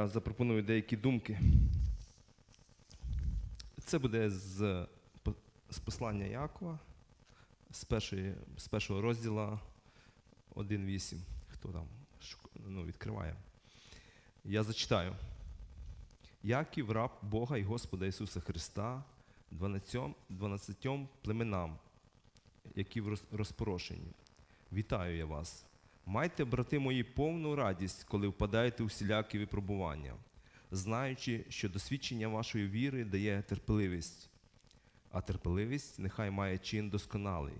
я запропоную деякі думки. Це буде з, з послання Якова, з, першої, з першого розділу 1.8. Хто там ну, відкриває? Я зачитаю. Яків, раб Бога і Господа Ісуса Христа, 12, 12 племенам, які в роз- розпорошені. Вітаю я вас. Майте, брати мої, повну радість, коли впадаєте у всілякі випробування, знаючи, що досвідчення вашої віри дає терпеливість, а терпеливість нехай має чин досконалий,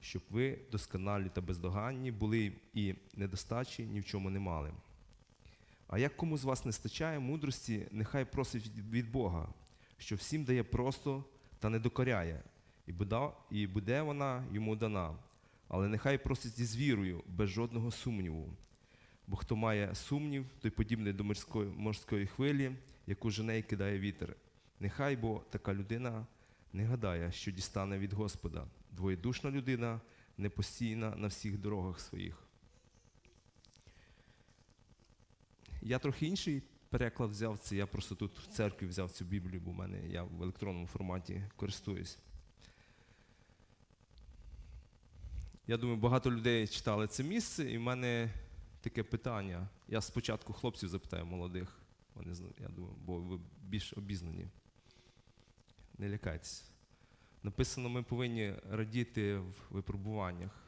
щоб ви досконалі та бездоганні були і недостачі ні в чому не мали. А як кому з вас не стачає мудрості, нехай просить від- Бога, що всім дає просто та не докоряє, і буде вона йому дана. Але нехай просить із вірою, без жодного сумніву. Бо хто має сумнів, той подібний до морської, морської хвилі, яку жене і кидає вітер. Нехай бо така людина не гадає, що дістане від Господа. Двоєдушна людина непостійна на всіх дорогах своїх. Я трохи інший переклад взяв це. Я просто тут в церкві взяв цю Біблію, бо в мене я в електронному форматі користуюсь. Я думаю, багато людей читали це місце, і в мене таке питання. Я спочатку хлопців запитаю молодих. Вони я думаю, бо ви більш обізнані. Не лякайтеся. Написано, ми повинні радіти в випробуваннях.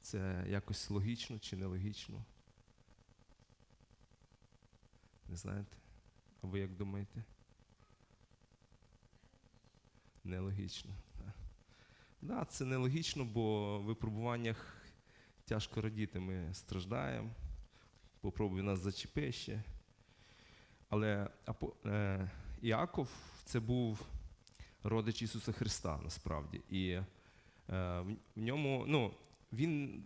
Це якось логічно чи нелогічно? Не знаєте? А ви як думаєте? Нелогічно. Да, це нелогічно, бо в випробуваннях тяжко радіти. Ми страждаємо. Попробуй нас зачепи ще. Але е, Іаков це був родич Ісуса Христа насправді. І е, в, ньому, ну, він,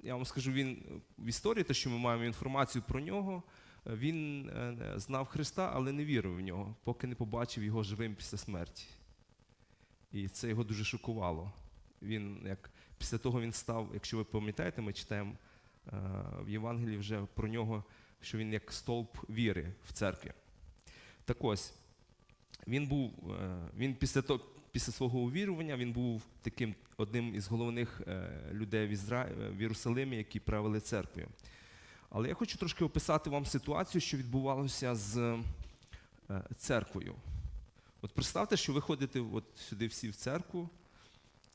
я вам скажу, він в історії, те, що ми маємо інформацію про нього, він е, знав Христа, але не вірив в нього, поки не побачив його живим після смерті. І це його дуже шокувало. Він, як, після того він став, якщо ви пам'ятаєте, ми читаємо е, в Євангелії вже про нього, що він як стовп віри в церкві. Так ось, він був, е, він після, того, після свого увірування він був таким одним із головних е, людей в, Ізра... в Єрусалимі, які правили церквою. Але я хочу трошки описати вам ситуацію, що відбувалося з церквою. От представте, що ви ходите от сюди всі в церкву,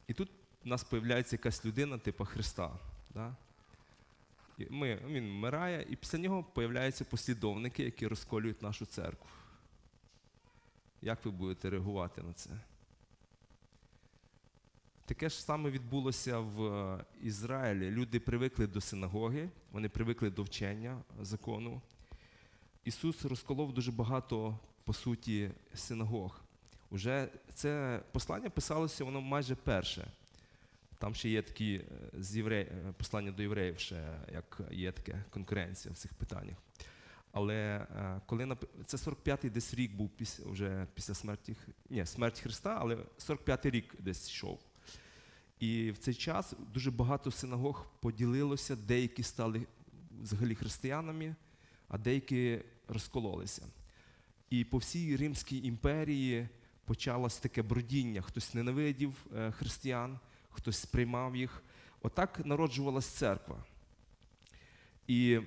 і тут у нас з'являється якась людина, типу Христа. Да? І Ми, він вмирає, і після нього з'являються послідовники, які розколюють нашу церкву. Як ви будете реагувати на це? Таке ж саме відбулося в е, Ізраїлі. Люди привикли до синагоги, вони привикли до вчення закону. Ісус розколов дуже багато, по суті, синагог. Уже це послання писалося, воно майже перше. Там ще є такі е, з єврей, е, послання до євреїв, ще як є така конкуренція в цих питаннях. Але е, коли це 45-й десь рік був після, вже після смерті, ні, смерть Христа, але 45-й рік десь йшов. І в цей час дуже багато синагог поділилося, деякі стали взагалі християнами, а деякі розкололися. І по всій Римській імперії почалось таке бродіння. Хтось ненавидів е, християн, хтось сприймав їх. Отак народжувалась церква. І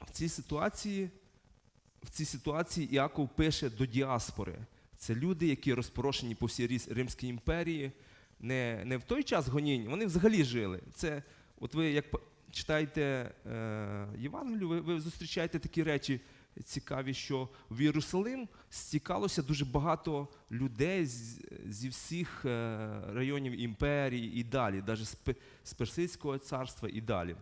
в цій ситуації, в цій ситуації Іаков пише до діаспори. Це люди, які розпорошені по всій Римській імперії. Не, не в той час гонінь, вони взагалі жили. Це, от ви як читаєте е, Євангелію, ви, ви зустрічаєте такі речі цікаві, що в Єрусалим стікалося дуже багато людей зі всіх е, районів імперії і далі, навіть з, Персидського царства і далі.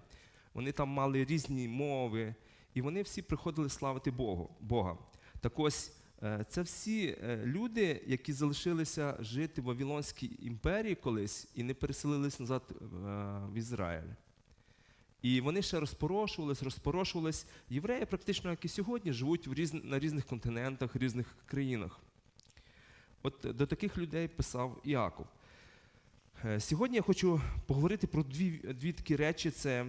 Вони там мали різні мови, і вони всі приходили славити Богу, Бога. Так ось е, це всі е, люди, які залишилися жити в Вавилонській імперії колись і не переселились назад в Ізраїль. І вони ще розпорошувались, розпорошувались. Євреї, практично як і сьогодні, живуть в різ... на різних континентах, різних країнах. От до таких людей писав Іаков. Е, Сьогодні я хочу поговорити про дві, дві такі речі: це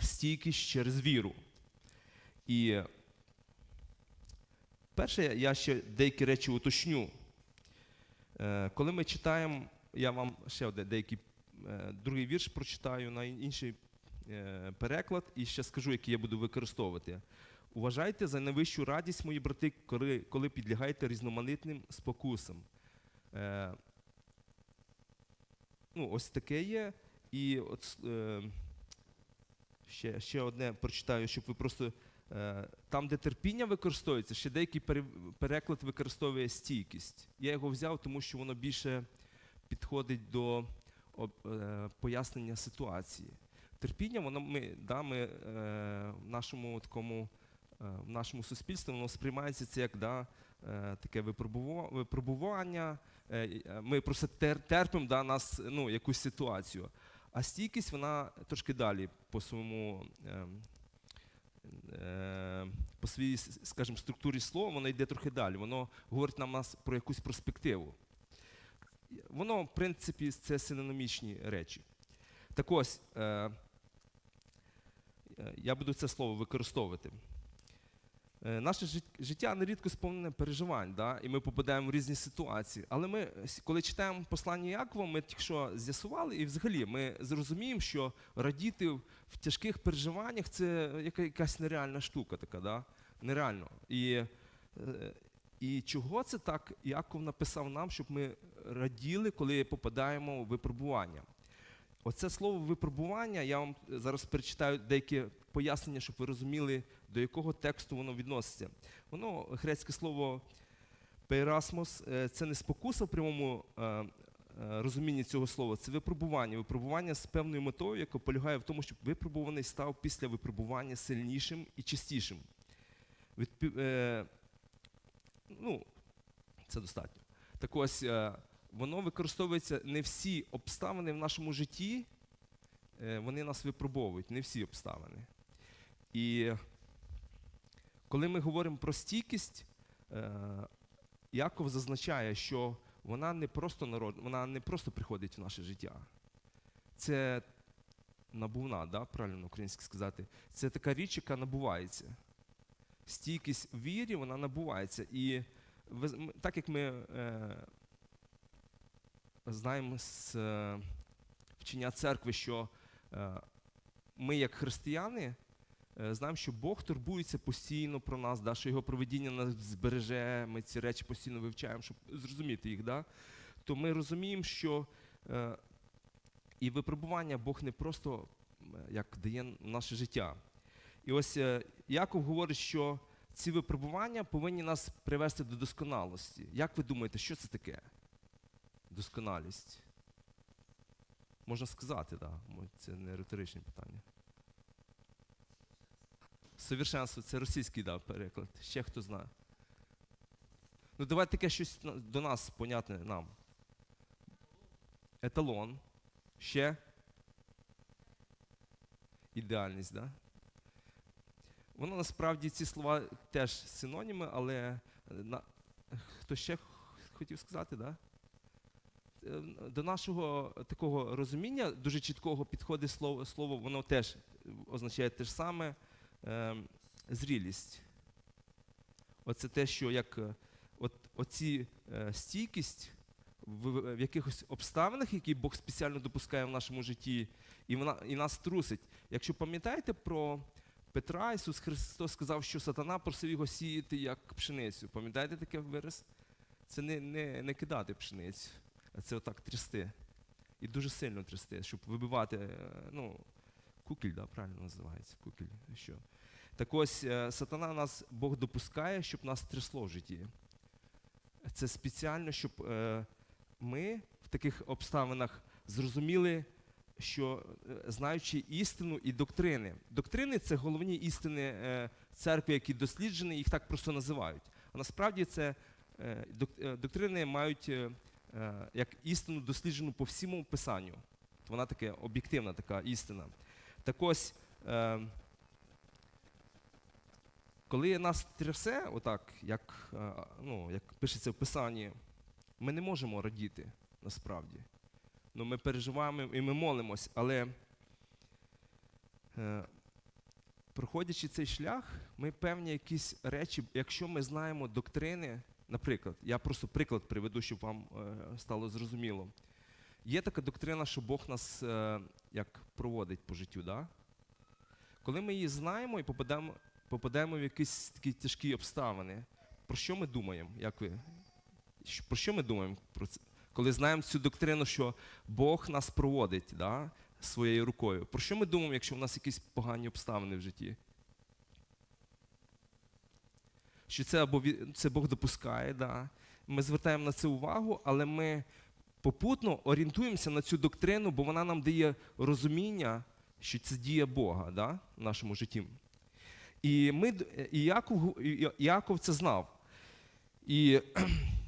стійкість через віру. І Перше, я ще деякі речі уточню. Е, Коли ми читаємо, я вам ще деякий е, другий вірш прочитаю на інший е, переклад і ще скажу, який я буду використовувати. Уважайте за найвищу радість, мої брати, коли, коли підлягаєте різноманітним спокусам. Е, ну, ось таке є. І от, е, ще, ще одне прочитаю, щоб ви просто. Е, там, де терпіння використовується, ще деякий переклад використовує стійкість. Я його взяв, тому що воно більше підходить до е, пояснення ситуації. Терпіння, воно ми, да, ми е, в нашому такому е, в нашому суспільстві воно сприймається це як да, е, таке випробування. Е, е, Ми просто тер, терпимо да, нас, ну, якусь ситуацію. А стійкість вона трошки далі по своєму. ем, е, По своїй, скажімо, структурі слова, воно йде трохи далі. Воно говорить нам нас про якусь перспективу. Воно, в принципі, це синонімічні речі. Так ось, е, е, я буду це слово використовувати. Е, Наше життя нерідко сповнене переживань, да? і ми попадаємо в різні ситуації. Але ми, коли читаємо послання Якова, ми що з'ясували, і взагалі ми зрозуміємо, що радіти в в тяжких переживаннях це якась нереальна штука така, да? нереально. І, е, і чого це так Яков написав нам, щоб ми раділи, коли попадаємо у випробування? Оце слово випробування, я вам зараз перечитаю деякі пояснення, щоб ви розуміли, до якого тексту воно відноситься. Воно грецьке слово пейрасмос е, це не спокуса в прямому е, е, розумінні цього слова, це випробування. Випробування з певною метою, яка полягає в тому, щоб випробуваний став після випробування сильнішим і чистішим. Е, ну, це достатньо. Так ось, воно використовується не всі обставини в нашому житті, е, вони нас випробовують, не всі обставини. І коли ми говоримо про стійкість, е, Яков зазначає, що вона не просто народ, вона не просто приходить в наше життя. Це набувна, да, правильно українськи сказати. Це така річ, яка набувається. Стійкість в вірі, вона набувається. І так як ми е, знаємо з е, вчення церкви, що е, ми, як християни, е, знаємо, що Бог турбується постійно про нас, да, що його проведіння нас збереже, ми ці речі постійно вивчаємо, щоб зрозуміти їх. Да? То ми розуміємо, що і випробування Бог не просто як дає наше життя. І ось Яков говорить, що ці випробування повинні нас привести до досконалості. Як ви думаєте, що це таке? Досконалість? Можна сказати. Да. Це не риторичне питання. Совершенство це російський да, переклад. Ще хто знає. Ну, давайте таке щось до нас понятне нам. Еталон. Ще. Ідеальність? Да? Воно насправді ці слова теж синоніми, але на... хто ще хотів сказати, да? Е, До нашого такого розуміння, дуже чіткого підходить слово, слово воно теж означає те ж саме е, зрілість. Оце те, що як е, от, оці е, стійкість в, в якихось обставинах, які Бог спеціально допускає в нашому житті, і, вона, і нас трусить. Якщо пам'ятаєте про Петра, Ісус Христос сказав, що сатана просив його сіяти як пшеницю. Пам'ятаєте таке вираз? Це не, не, не кидати пшеницю, це отак трясти. І дуже сильно трясти, щоб вибивати, е, ну, кукіль, да, правильно називається, кукіль. Що? Так ось е, сатана нас Бог допускає, щоб нас трясло в житті. Це спеціально, щоб е, ми в таких обставинах зрозуміли, що знаючи істину і доктрини. Доктрини це головні істини церкви, які досліджені, їх так просто називають. А насправді це док- доктрини мають як істину досліджену по всьому писанню. Вона така об'єктивна така істина. Так ось, е, коли нас трясе, отак, як, е, ну, як пишеться в Писанні, ми не можемо радіти насправді. Ну, ми переживаємо і ми молимось, але е, проходячи цей шлях, ми певні якісь речі, якщо ми знаємо доктрини, наприклад, я просто приклад приведу, щоб вам е, стало зрозуміло. Є така доктрина, що Бог нас е, як проводить по життю. Да? Коли ми її знаємо і попадемо, попадаємо в якісь такі тяжкі обставини, про що ми думаємо? Як ви? Про що ми думаємо про це? Коли знаємо цю доктрину, що Бог нас проводить да, своєю рукою. Про що ми думаємо, якщо в нас якісь погані обставини в житті? Що це або це Бог допускає, да. ми звертаємо на це увагу, але ми попутно орієнтуємося на цю доктрину, бо вона нам дає розуміння, що це дія Бога да, в нашому житті. І, ми, і Яков, Яков це знав. І,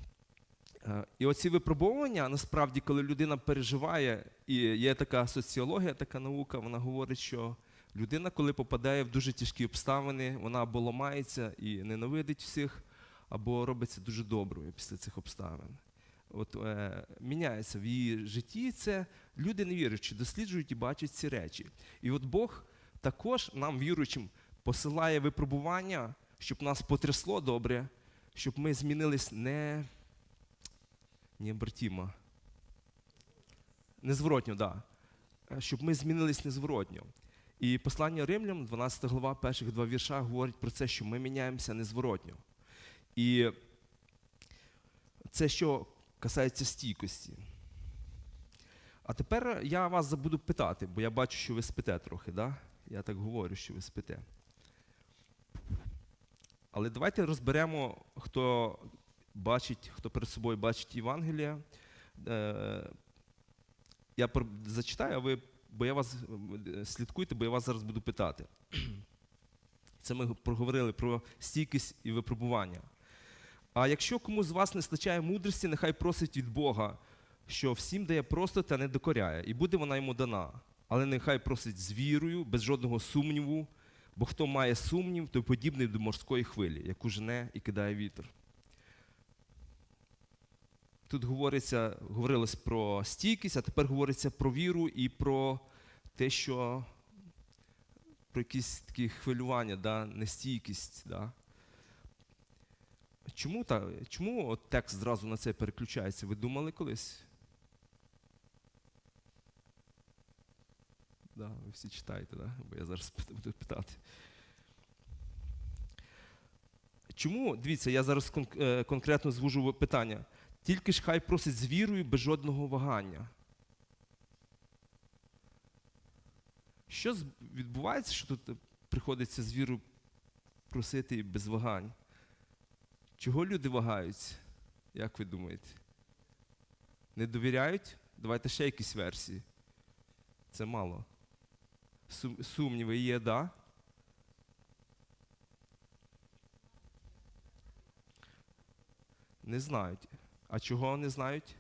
е, і оці випробовування, насправді, коли людина переживає, і є така соціологія, така наука, вона говорить, що людина, коли попадає в дуже тяжкі обставини, вона або ламається і ненавидить всіх, або робиться дуже доброю після цих обставин. От е, міняється в її житті. Це люди невіруючі, досліджують і бачать ці речі. І от Бог також нам, віруючим, посилає випробування, щоб нас потрясло добре, щоб ми змінились не необратимо. Незворотньо, так. Да. Щоб ми змінились незворотньо. І послання римлян, 12 глава, перших два вірша, говорить про це, що ми міняємося незворотньо. І це що касається стійкості. А тепер я вас забуду питати, бо я бачу, що ви спите трохи, да? Я так говорю, що ви спите. Але давайте розберемо, хто бачить, хто перед собою бачить Євангелія. Е, я зачитаю, а ви, бо я вас е, слідкуйте, бо я вас зараз буду питати. Це ми проговорили про стійкість і випробування. А якщо комусь з вас не вистачає мудрості, нехай просить від Бога, що всім дає просто та не докоряє, і буде вона йому дана. Але нехай просить з вірою, без жодного сумніву, бо хто має сумнів, той подібний до морської хвилі, яку жене і кидає вітер. Тут говориться, говорилось про стійкість, а тепер говориться про віру і про те, що про якісь такі хвилювання, да, нестійкість. Да. Чому, та, чому от текст зразу на це переключається? Ви думали колись? Да, ви всі читаєте, да? бо я зараз буду питати. Чому, дивіться, я зараз е, конкретно звужу питання. Тільки ж хай просить з вірою без жодного вагання. Що відбувається, що тут приходиться з вірою просити без вагань? Чого люди вагаються? Як ви думаєте? Не довіряють? Давайте ще якісь версії. Це мало. Сум- Сумніви є, да? Не знають. А чого не знають?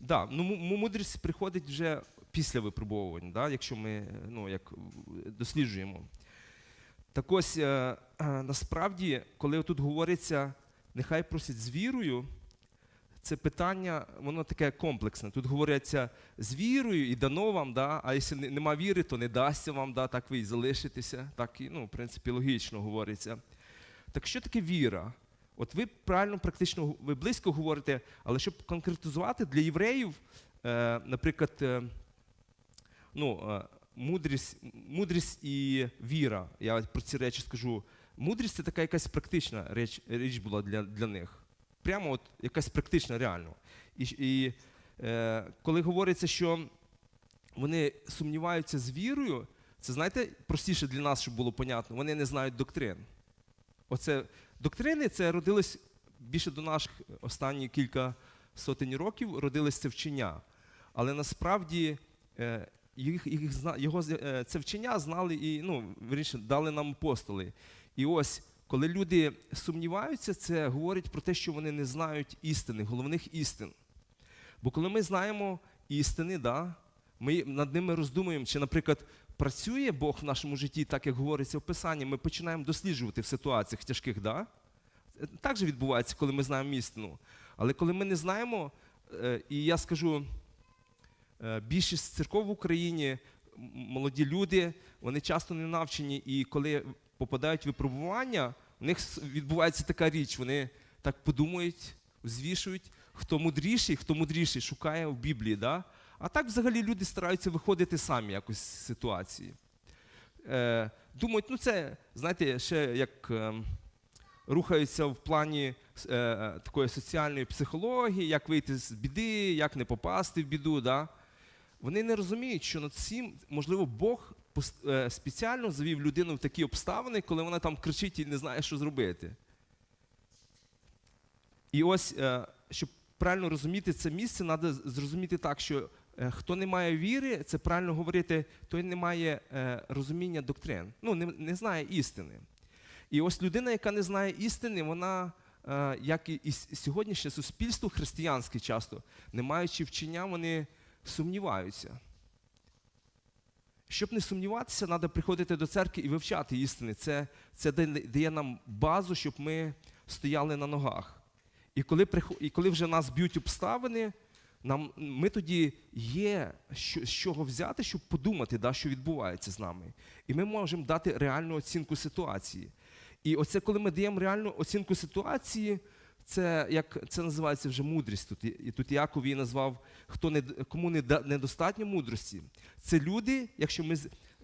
Да, ну му- му- мудрість приходить вже після випробовувань, да, якщо ми ну, як, досліджуємо. Так ось, е, е, насправді, коли тут говориться, нехай просять з вірою, це питання, воно таке комплексне. Тут говориться з вірою і дано вам, да, а якщо нема віри, то не дасться вам, да, так ви і залишитеся. Так і, ну, в принципі, логічно говориться. Так що таке віра? От ви правильно, практично, ви близько говорите, але щоб конкретизувати для євреїв, е, наприклад, е, ну, е, мудрість, мудрість і віра, я про ці речі скажу. Мудрість це така якась практична річ, річ була для, для них. Прямо от якась практична, реально. І, і е, коли говориться, що вони сумніваються з вірою, це знаєте, простіше для нас, щоб було понятно, вони не знають доктрин. Оце доктрини це родилось більше до наших останні кілька сотень років, родилось це вчення. Але насправді е, їх, їх, його, е, це вчення знали і ну, дали нам апостоли. І ось, коли люди сумніваються, це говорить про те, що вони не знають істини, головних істин. Бо коли ми знаємо істини, да, ми над ними роздумуємо, чи, наприклад, працює Бог в нашому житті, так як говориться в Писанні, ми починаємо досліджувати в ситуаціях тяжких, да? Так же відбувається, коли ми знаємо істину. Але коли ми не знаємо, е, і я скажу, е, більшість церков в Україні, молоді люди, вони часто не навчені, і коли попадають в випробування, у них відбувається така річ, вони так подумають, взвішують, хто мудріший, хто мудріший шукає в Біблії. Да? А так взагалі люди стараються виходити самі якось з ситуації. Е, думають, ну це, знаєте, ще як е, рухаються в плані е, такої соціальної психології, як вийти з біди, як не попасти в біду. Да? Вони не розуміють, що над цим, можливо, Бог спеціально завів людину в такі обставини, коли вона там кричить і не знає, що зробити. І ось, е, щоб правильно розуміти це місце, треба зрозуміти так, що е, хто не має віри, це правильно говорити, той не має е, розуміння доктрин, ну, не, не знає істини. І ось людина, яка не знає істини, вона, е, як і сьогоднішнє суспільство християнське часто, не маючи вчення, вони сумніваються. Щоб не сумніватися, треба приходити до церкви і вивчати істини. Це, це дає нам базу, щоб ми стояли на ногах. І коли, і коли вже нас б'ють обставини, нам, ми тоді є що, з чого взяти, щоб подумати, да, що відбувається з нами. І ми можемо дати реальну оцінку ситуації. І оце, коли ми даємо реальну оцінку ситуації, це як це називається вже мудрість. Тут, І- тут Яков її назвав, хто не, кому не недостатньо мудрості. Це люди, якщо ми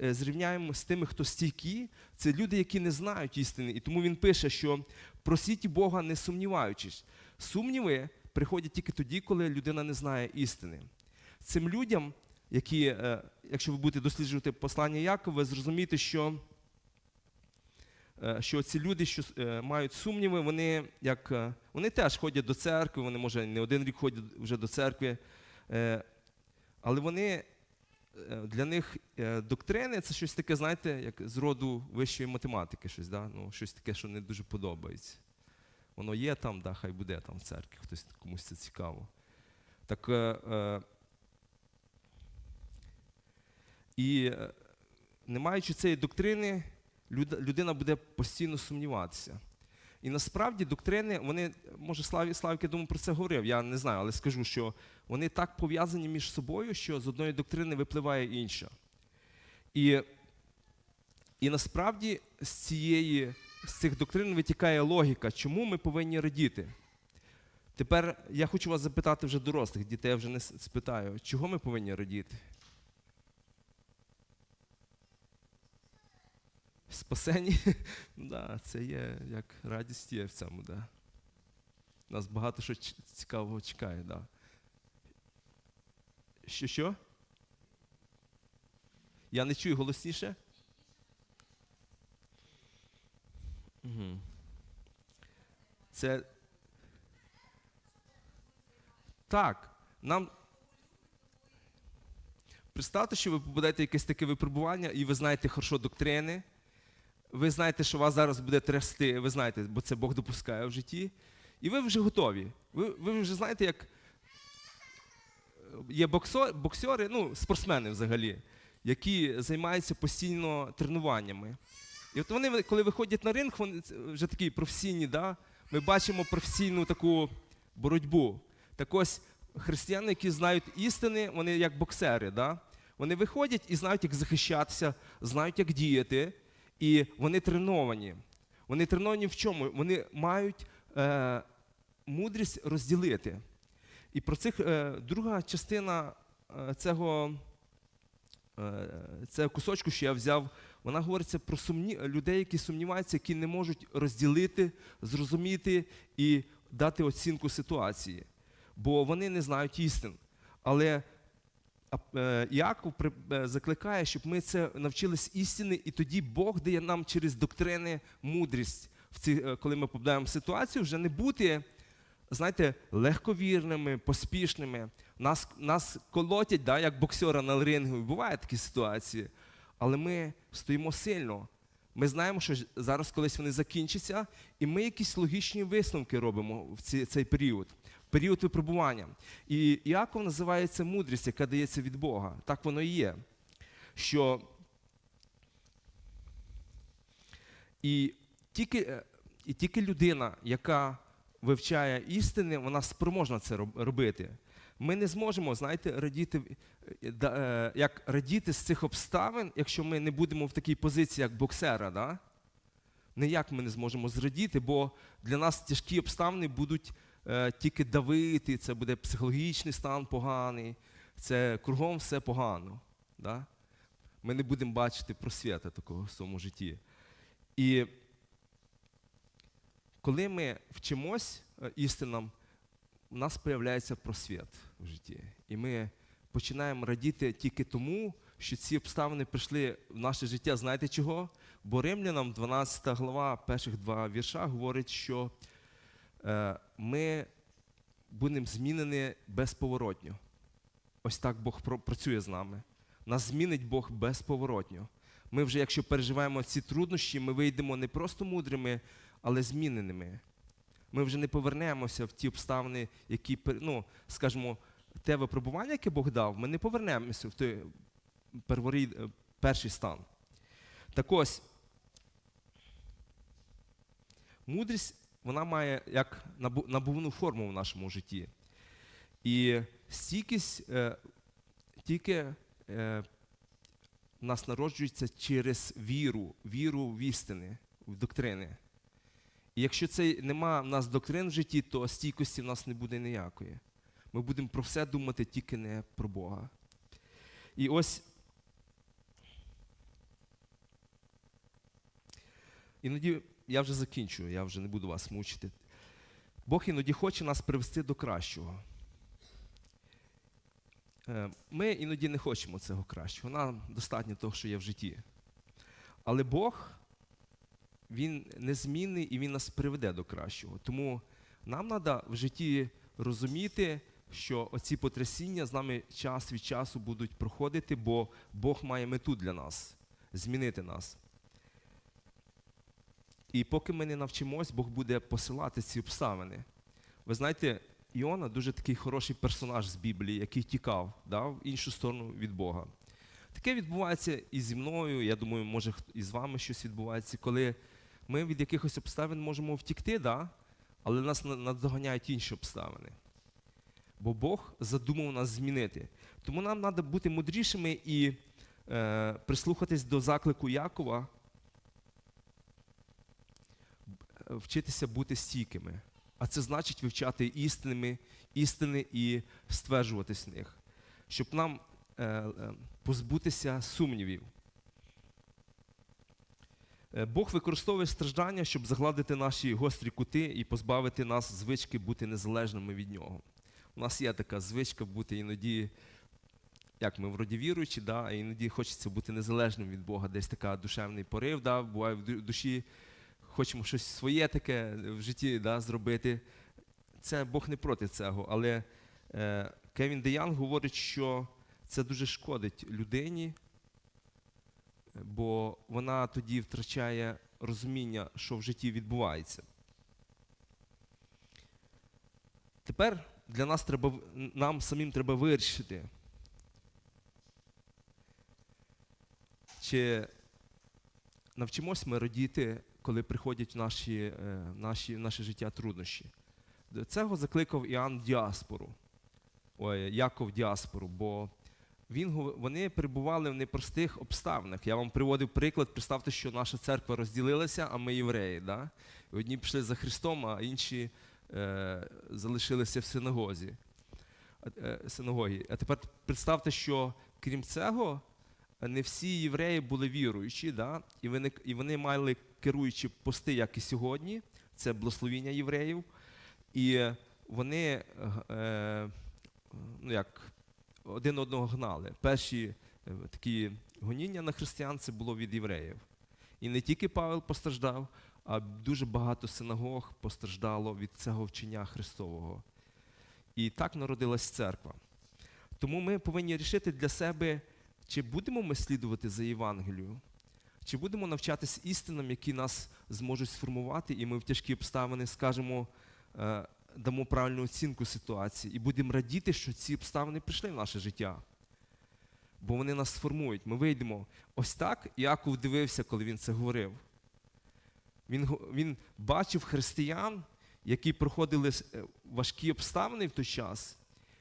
е, зрівняємо з тими, хто стійкі, це люди, які не знають істини. І тому він пише, що просіть Бога, не сумніваючись. Сумніви приходять тільки тоді, коли людина не знає істини. Цим людям, які, е, якщо ви будете досліджувати послання Якова, ви зрозумієте, що, що ці люди, що е, мають сумніви, вони, як, е, вони теж ходять до церкви, вони, може, не один рік ходять вже до церкви, е, але вони, е, для них е, доктрини це щось таке, знаєте, як з роду вищої математики, щось, да? ну, щось таке, що не дуже подобається. Воно є там, да, хай буде там в церкві, хтось комусь це цікаво. Так, е, е, і е, не маючи цієї доктрини, людина буде постійно сумніватися. І насправді доктрини, вони, може, Славі, Славік, я думаю, про це говорив, я не знаю, але скажу, що вони так пов'язані між собою, що з одної доктрини випливає інша. І, і насправді з цієї з цих доктрин витікає логіка, чому ми повинні радіти. Тепер я хочу вас запитати вже дорослих дітей, я вже не спитаю, чого ми повинні радіти? Спасені? да, це є як радість є в цьому. Да. Нас багато що цікавого чекає. Да. Що що? Я не чую голосніше? Угу. Це. Так. Нам. Представте, що ви попадаєте якесь таке випробування, і ви знаєте хорошо доктрини. Ви знаєте, що вас зараз буде трясти, ви знаєте, бо це Бог допускає в житті. І ви вже готові. Ви, ви вже знаєте, як є боксери, ну, спортсмени взагалі, які займаються постійно тренуваннями. І от вони, коли виходять на ринг, вони вже такі професійні, да? ми бачимо професійну таку боротьбу. Так ось християни, які знають істини, вони як боксери. Да? Вони виходять і знають, як захищатися, знають, як діяти, і вони треновані. Вони треновані в чому? Вони мають е, мудрість розділити. І про цих е, друга частина е, цього, е, цього кусочку, що я взяв, вона говориться про сумні, людей, які сумніваються, які не можуть розділити, зрозуміти і дати оцінку ситуації. Бо вони не знають істин. Але Іаков е, закликає, щоб ми це навчились істини, і тоді Бог дає нам через доктрини мудрість, в ці, е, коли ми попадаємо в ситуацію, вже не бути, знаєте, легковірними, поспішними. Нас, нас колотять, да, як боксера на рингу. Буває такі ситуації. Але ми стоїмо сильно. Ми знаємо, що зараз колись вони закінчаться, і ми якісь логічні висновки робимо в ці- цей період, період випробування. І Іаков називає це мудрість, яка дається від Бога. Так воно і є. Що і тільки, е, і тільки людина, яка вивчає істини, вона спроможна це робити. ми не зможемо, знаєте, радіти, е, е, як радіти з цих обставин, якщо ми не будемо в такій позиції, як боксера. Да? Ніяк ми не зможемо зрадіти, бо для нас тяжкі обставини будуть тільки давити, це буде психологічний стан поганий, це кругом все погано. Да? Ми не будемо бачити просвіта такого в своєму житті. І коли ми вчимось е, істинам, у нас з'являється просвіт в житті. І ми починаємо радіти тільки тому, що ці обставини прийшли в наше життя. Знаєте чого? Бо римлянам 12 глава, перших два вірша, говорить, що е, ми будемо змінені безповоротньо. Ось так Бог працює з нами. Нас змінить Бог безповоротньо. Ми вже, якщо переживаємо ці труднощі, ми вийдемо не просто мудрими, але зміненими. Ми вже не повернемося в ті обставини, які, ну, скажімо, те випробування, яке Бог дав, ми не повернемося в той перворід, е, перший стан. Так ось, мудрість, вона має як набувну форму в нашому житті. І стійкість е, тільки е, нас народжується через віру, віру в істини, в доктрини. І якщо це нема в нас доктрин в житті, то стійкості в нас не буде ніякої. Ми будемо про все думати тільки не про Бога. І ось іноді я вже закінчую, я вже не буду вас мучити. Бог іноді хоче нас привести до кращого. Е, Ми іноді не хочемо цього кращого. Нам достатньо того, що є в житті. Але Бог, Він незмінний і Він нас приведе до кращого. Тому нам треба в житті розуміти, що оці потрясіння з нами час від часу будуть проходити, бо Бог має мету для нас змінити нас. І поки ми не навчимось, Бог буде посилати ці обставини. Ви знаєте, Іона дуже такий хороший персонаж з Біблії, який тікав да, в іншу сторону від Бога. Таке відбувається і зі мною, я думаю, може і з вами щось відбувається, коли ми від якихось обставин можемо втікти, да, але нас на- наздоганяють інші обставини. Бо Бог задумав нас змінити. Тому нам треба бути мудрішими і е, прислухатись до заклику Якова, е, вчитися бути стійкими. А це значить вивчати істинами, істини і стверджуватись в них, щоб нам е, е, позбутися сумнівів. Е, Бог використовує страждання, щоб загладити наші гострі кути і позбавити нас звички бути незалежними від нього. У нас є така звичка бути іноді, як ми вроді віруючі, да, іноді хочеться бути незалежним від Бога. Десь така душевний порив, да, буває в душі, хочемо щось своє таке в житті да, зробити. Це Бог не проти цього. Але е, Кевін Деян говорить, що це дуже шкодить людині, бо вона тоді втрачає розуміння, що в житті відбувається. Тепер для нас треба, нам самим треба вирішити, чи навчимось ми радіти, коли приходять в наші, е, наші, наше життя труднощі. До цього закликав Іоанн діаспору, ой, Яков діаспору, бо він, вони перебували в непростих обставинах. Я вам приводив приклад, представте, що наша церква розділилася, а ми євреї. Да? Одні пішли за Христом, а інші е, залишилися в синагозі. Е, синагогі. А тепер представте, що крім цього, не всі євреї були віруючі, да? і, вони, і вони мали керуючі пости, як і сьогодні, це благословіння євреїв. І вони е, е, ну як, один одного гнали. Перші е, такі гоніння на християн це було від євреїв. І не тільки Павел постраждав, а дуже багато синагог постраждало від цього вчення Христового. І так народилась церква. Тому ми повинні рішити для себе, чи будемо ми слідувати за Євангелією, чи будемо навчатись істинам, які нас зможуть сформувати, і ми в тяжкі обставини скажемо, е, дамо правильну оцінку ситуації і будемо радіти, що ці обставини прийшли в наше життя. Бо вони нас сформують. Ми вийдемо. Ось так Іаков дивився, коли він це говорив. Він, він бачив християн, які проходили е, важкі обставини в той час,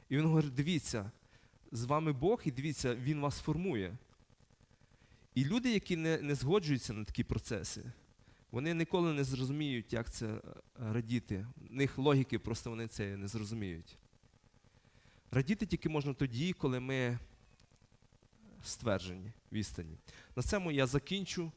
І він говорить: дивіться, з вами Бог, і дивіться, Він вас формує. І люди, які не, не згоджуються на такі процеси, вони ніколи не зрозуміють, як це е, радіти. У них логіки просто вони це не зрозуміють. Радіти тільки можна тоді, коли ми стверджені, відстані. На цьому я закінчу.